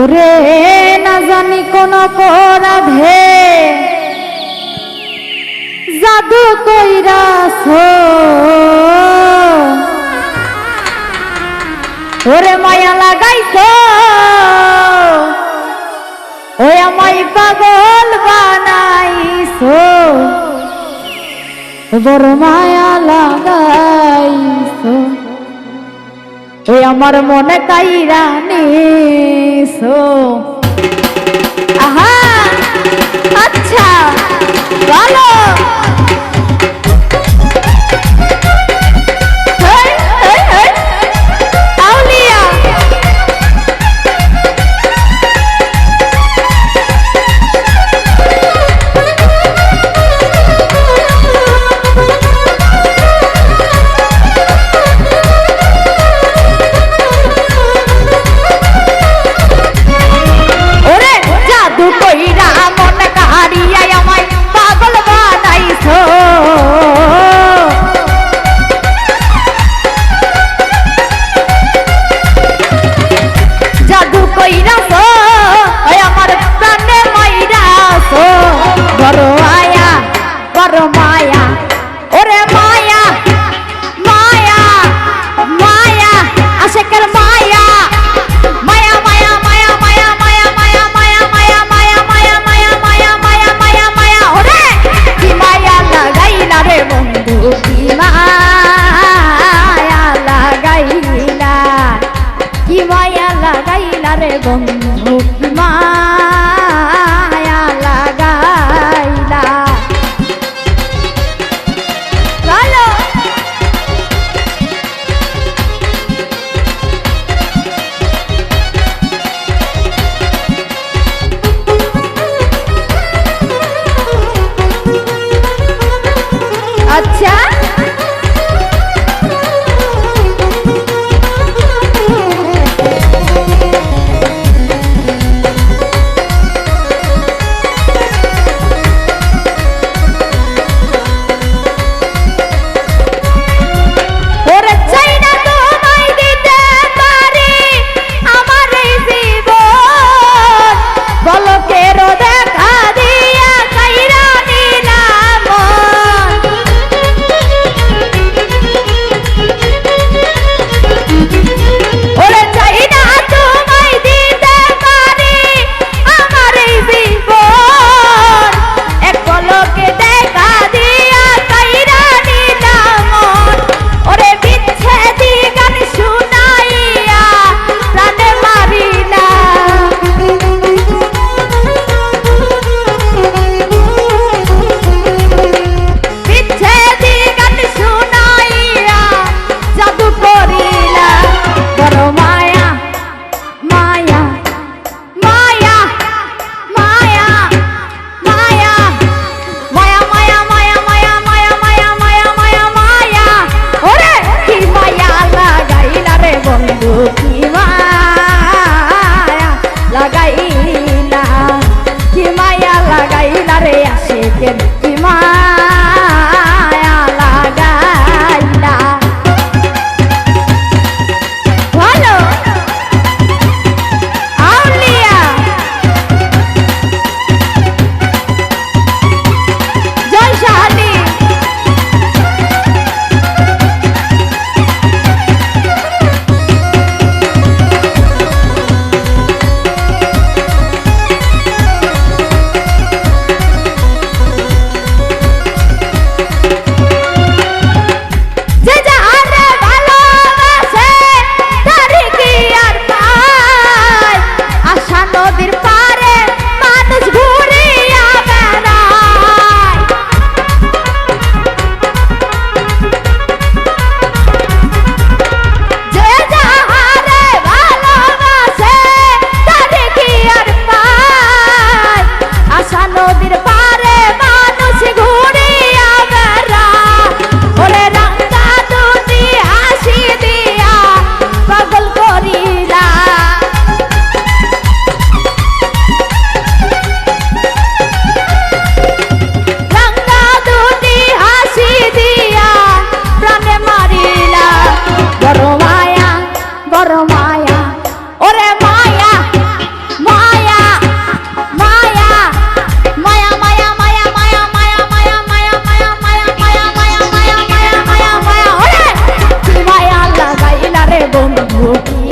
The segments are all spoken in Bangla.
ওরে না জানি কোন অপরাধে। জাদু কইরাছ ওরে মায়া লাগাইছ। ওই আমায় পাগল বানাইছ। বড় মায়া লাগাইছ। ওই আমার মনে কাইরা নিছো। আহা আচ্ছা বলো। লাগাইলা রে বন্ধু মা। 我。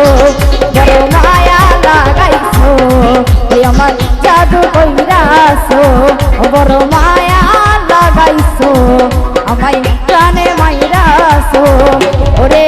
লাগাইছো বড় মায়া লাগাইছো এ আমার জাদু কইরাছো বড় মায়া লাগাইছো আমায় প্রাণে মাইরাছো ওরে